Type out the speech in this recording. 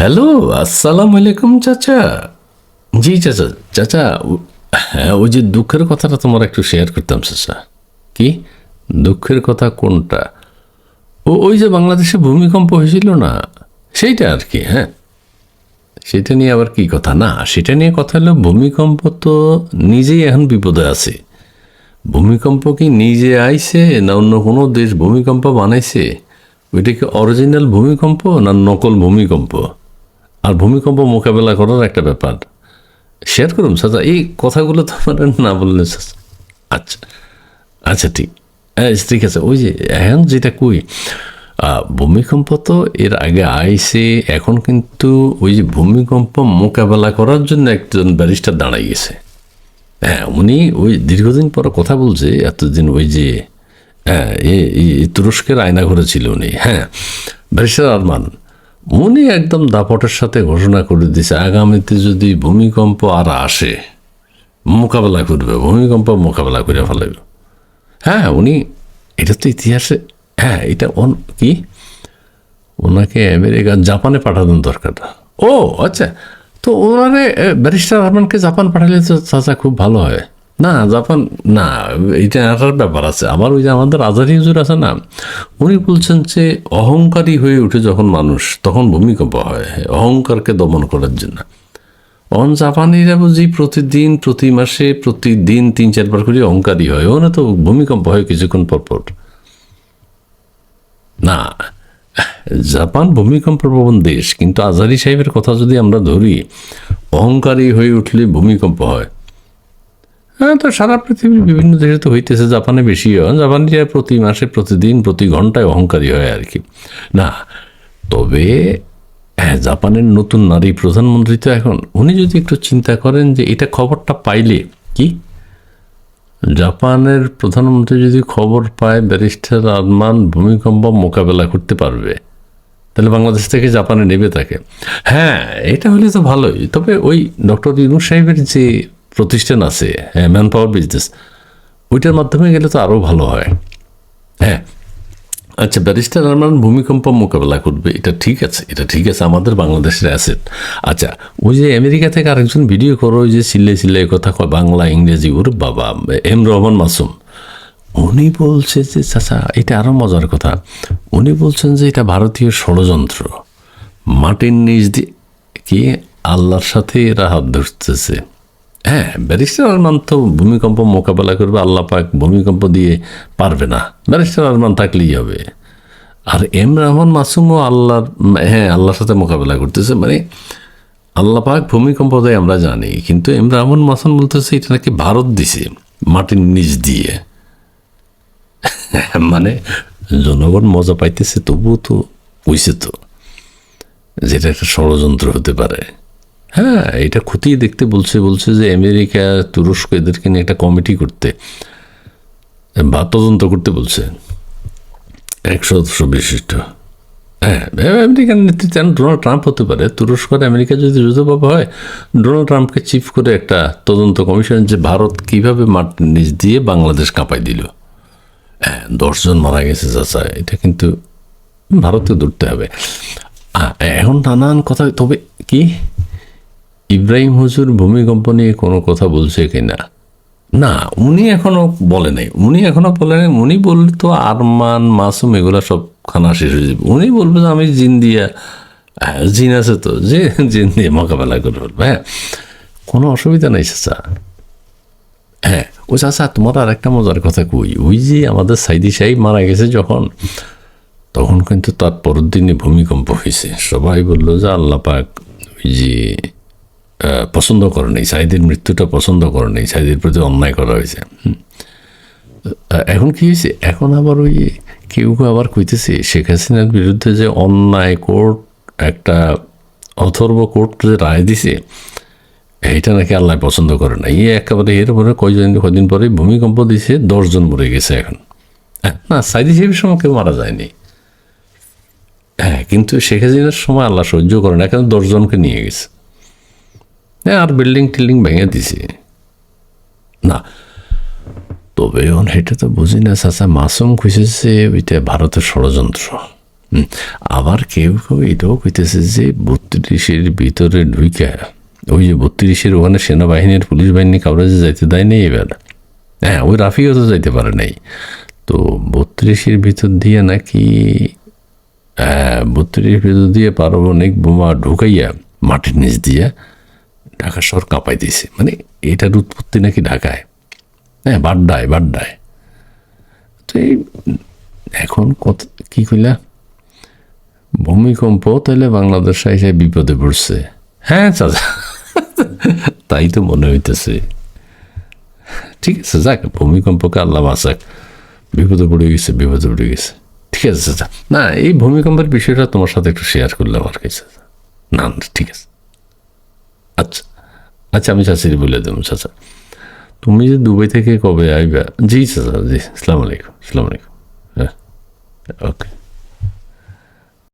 Hello, আসসালামু আলাইকুম চাচা। জি চাচা চাচা হ্যাঁ ওই যে দুঃখের কথাটা তোমার একটু শেয়ার করতাম চাচা। কি? দুঃখের কথা কোনটা? ও, ওই যে বাংলাদেশে ভূমিকম্প হয়েছিল না, সেইটা আর কি হ্যাঁ। সেটা নিয়ে আবার কি কথা? না, সেটা নিয়ে কথা হলো ভূমিকম্প তো নিজেই এখন বিপদে আছে। ভূমিকম্প কি নিজে আইছে না অন্য কোনো দেশ ভূমিকম্প বানাইছে? ওইটা কি অরিজিনাল ভূমিকম্প না নকল ভূমিকম্প? আর ভূমিকম্প মোকাবেলা করার একটা ব্যাপার। শেয়ার করুন চাচা এই কথাগুলো তো আমার না বললেন আচ্ছা আচ্ছা ঠিক। হ্যাঁ ঠিক আছে, ওই যে, এখন যেটা কই ভূমিকম্প তো এর আগে আইসে এখন কিন্তু ওই যে ভূমিকম্প মোকাবেলা করার জন্য একজন ব্যারিস্টার দাঁড়াই গেছে। হ্যাঁ উনি ওই দীর্ঘদিন পর কথা বলছে, এতদিন ওই যে হ্যাঁ এ- এ- তুরস্কের আয়না ঘরে ছিল উনি। হ্যাঁ ব্যারিস্টার আরমান উনি একদম দাপটের সাথে ঘোষণা করে দিয়েছে আগামীতে যদি ভূমিকম্প আর আসে, মোকাবেলা করবে, ভূমিকম্প মোকাবেলা করে ফেলাবে হ্যাঁ উনি, এটা তো ইতিহাসে হ্যাঁ এটা অন, কি? ওনাকে আমেরিকা, জাপানে পাঠানোর দরকার। ও আচ্ছা তো ওনারে ব্যারিস্টার আরমানকে জাপান পাঠালে তো চাচা খুব ভালো হয়। না জাপান না, এটা আসার ব্যাপার আছে। আবার ওই যে আমাদের আজারি হুজুর আছে না, উনি বলছেন যে অহংকারী হয়ে উঠে যখন মানুষ, তখন ভূমিকম্প হয়। অহংকারকে দমন করার জন্য। অন জাপানিরা বুঝি প্রতিদিন, প্রতি মাসে, প্রতিদিন তিন, চারবার করে অহংকারী হয়। ওখানে তো ভূমিকম্প হয় কিছুক্ষণ পর পর। না, জাপান ভূমিকম্প প্রবণ দেশ, কিন্তু আজারি সাহেবের কথা যদি আমরা ধরি, অহংকারী হয়ে উঠলে ভূমিকম্প হয়। হ্যাঁ তো সারা পৃথিবীর বিভিন্ন দেশে তো হইতেছে, জাপানে বেশি হয় জাপানিরা প্রতি মাসে, প্রতিদিন, প্রতি ঘন্টায় অহংকারী হয় আর কি। না, তবে হ্যাঁ জাপানের নতুন নারী প্রধানমন্ত্রী তো এখন, উনি যদি একটু চিন্তা করেন যে এটা খবরটা পাইলে কি? জাপানের প্রধানমন্ত্রী যদি খবর পায় ব্যারিস্টার আরমান ভূমিকম্প মোকাবেলা করতে পারবে, তাহলে বাংলাদেশ থেকে জাপানে নেবে তাকে। হ্যাঁ এটা হলে তো ভালোই। তবে ওই ডক্টর ইউনুস সাহেবের যে প্রতিষ্ঠান আছে হ্যাঁ ম্যান পাওয়ার বিজনেস ওইটার মাধ্যমে গেলে তো আরও ভালো হয়। হ্যাঁ আচ্ছা ব্যারিস্টার আরমান ভূমিকম্প মোকাবেলা করবে, এটা ঠিক আছে, এটা ঠিক আছে, আমাদের বাংলাদেশের অ্যাসেট আচ্ছা ওই যে আমেরিকা থেকে আরেকজন ভিডিও করো ওই যে চিল্লে চিল্লে কথা কয়, বাংলা, ইংরেজি, ওর বাবা, এম রহমান মাসুম। উনি বলছে যে, চাচা, এটা আরও মজার কথা, উনি বলছেন যে, এটা ভারতীয় ষড়যন্ত্র। মাটির নিচ দিয়ে কি আল্লাহর সাথে এরা হাত ধরতেছে? হ্যাঁ ব্যারিস্টার আরমান তো ভূমিকম্প মোকাবেলা করবে, আল্লাহ পাক ভূমিকম্প দিয়ে পারবে না। ব্যারিস্টার আরমান থাকলেই হবে। আর এম রহমান মাসুমও আল্লাহর হ্যাঁ আল্লাহর সাথে মোকাবেলা করতেছে মানে আল্লাহ পাক ভূমিকম্প দেয় আমরা জানি, কিন্তু এম রহমান মাসুম বলতেছে এটা নাকি ভারত দিছে, মাটির নিচ দিয়ে। মানে জনগণ মজা পাইতেছে, তবুও তো কইছে তো, যেটা একটা ষড়যন্ত্র হতে পারে। হ্যাঁ এটা খতিয়ে দেখতে বলছে বলছে যে আমেরিকা তুরস্ক এদেরকে নিয়ে একটা কমিটি করতে। বা তদন্ত করতে বলছে। এক সদস্য বিশিষ্ট। হ্যাঁ আমেরিকার নেতৃত্বে ডোনাল্ড ট্রাম্প হতে পারে। তুরস্ক আর আমেরিকা যদি যুদ্ধভাব হয় ডোনাল্ড ট্রাম্পকে চিফ করে একটা তদন্ত কমিশন যে ভারত কীভাবে মাঠ নিচ দিয়ে বাংলাদেশ কাঁপাই দিল। হ্যাঁ দশজন মারা গেছে চাচা, এটা কিন্তু ভারতে ধরতে হবে। এখন নানান কথা, তবে কি? ইব্রাহিম হুজুর ভূমিকম্প নিয়ে কোনো কথা বলছে কিনা? না না উনি এখনও বলে নাই। উনি এখনও বলে নাই। উনি বললে তো আরমান, মাসুম এগুলা সব খানা শেষ হয়ে যাবে। উনি বলবে যে আমি জিন দিয়া জিন আছে তো, যে জিন দিয়ে মোকাবেলা করে ফেলবে হ্যাঁ কোনো অসুবিধা নেই চাচা। হ্যাঁ ও চাচা, তোমার আর একটা মজার কথা কই। ওই যে আমাদের সাইদি সাহেব মারা গেছে যখন, তখন কিন্তু তার পরের দিনে ভূমিকম্প হয়েছে। সবাই বলল যে আল্লাহ পাক ওই যে পছন্দ করে নেই। সাইদের মৃত্যুটা পছন্দ করে নেই। সাইদের প্রতি অন্যায় করা হয়েছে। এখন কি হয়েছে? এখন আবার ওই কেউ কেউ আবার কইতেছে শেখ হাসিনার বিরুদ্ধে যে অন্যায় কোর্ট একটা অথর্ব কোর্ট যে রায় দিছে এইটা নাকি আল্লাহ পছন্দ করে না ইয়ে একেবারে এর পরে কয়জন কদিন পরে ভূমিকম্প দিছে দশজন মরে গেছে এখন। হ্যাঁ, না সাইদি সাহেবের সময় কেউ মারা যায়নি। হ্যাঁ কিন্তু শেখ হাসিনার সময় আল্লাহ সহ্য করে না এখন দশজনকে নিয়ে গেছে। হ্যাঁ আর বিল্ডিং টিল্ডিং ভেঙে দিছে না তবে সেটা তো বুঝি না চাচা মাসুম খুঁজেছে ওইটা ভারতের ষড়যন্ত্র আবার কেউ কেউ এটাও কইতেছে যে বত্রিশের ভিতরে ঢুইকা ওই যে বত্রিশের ওখানে সেনাবাহিনীর পুলিশ বাহিনী কাউরে যে যাইতে নেই এবার হ্যাঁ ওই রাফিও তো যাইতে পারে নাই তো বত্রিশের ভিতর দিয়ে নাকি হ্যাঁ বত্রিশের ভিতর দিয়ে পারমাণবিক বোমা ঢুকাইয়া মাটির নিচ দিয়ে ঢাকা শহর কাঁপাই দিয়েছে মানে এটার উৎপত্তি নাকি ঢাকায়? হ্যাঁ বাড্ডায় বাড্ডায়। তো এই এখন কত কি কইলা? ভূমিকম্প তাহলে বাংলাদেশ এসে বিপদে পড়ছে। হ্যাঁ চাচা। তাই তো মনে হইতেছে। ঠিক আছে, যাক, ভূমিকম্পকে আল্লাহ বাঁচাক। বিপদে পড়ে গেছে, বিপদে পড়ে গেছে। ঠিক আছে, চাচা। না, এই ভূমিকম্পের বিষয়টা তোমার সাথে একটু শেয়ার করলাম আর কি, চাচা। না, ঠিক আছে। আচ্ছা আমি চাচির বলে দেবো, চাচা। তুমি যে দুবাই থেকে কবে আইবা? জি, চাচা, জি। আসসালামু আলাইকুম আলাইকুম। হ্যাঁ ওকে।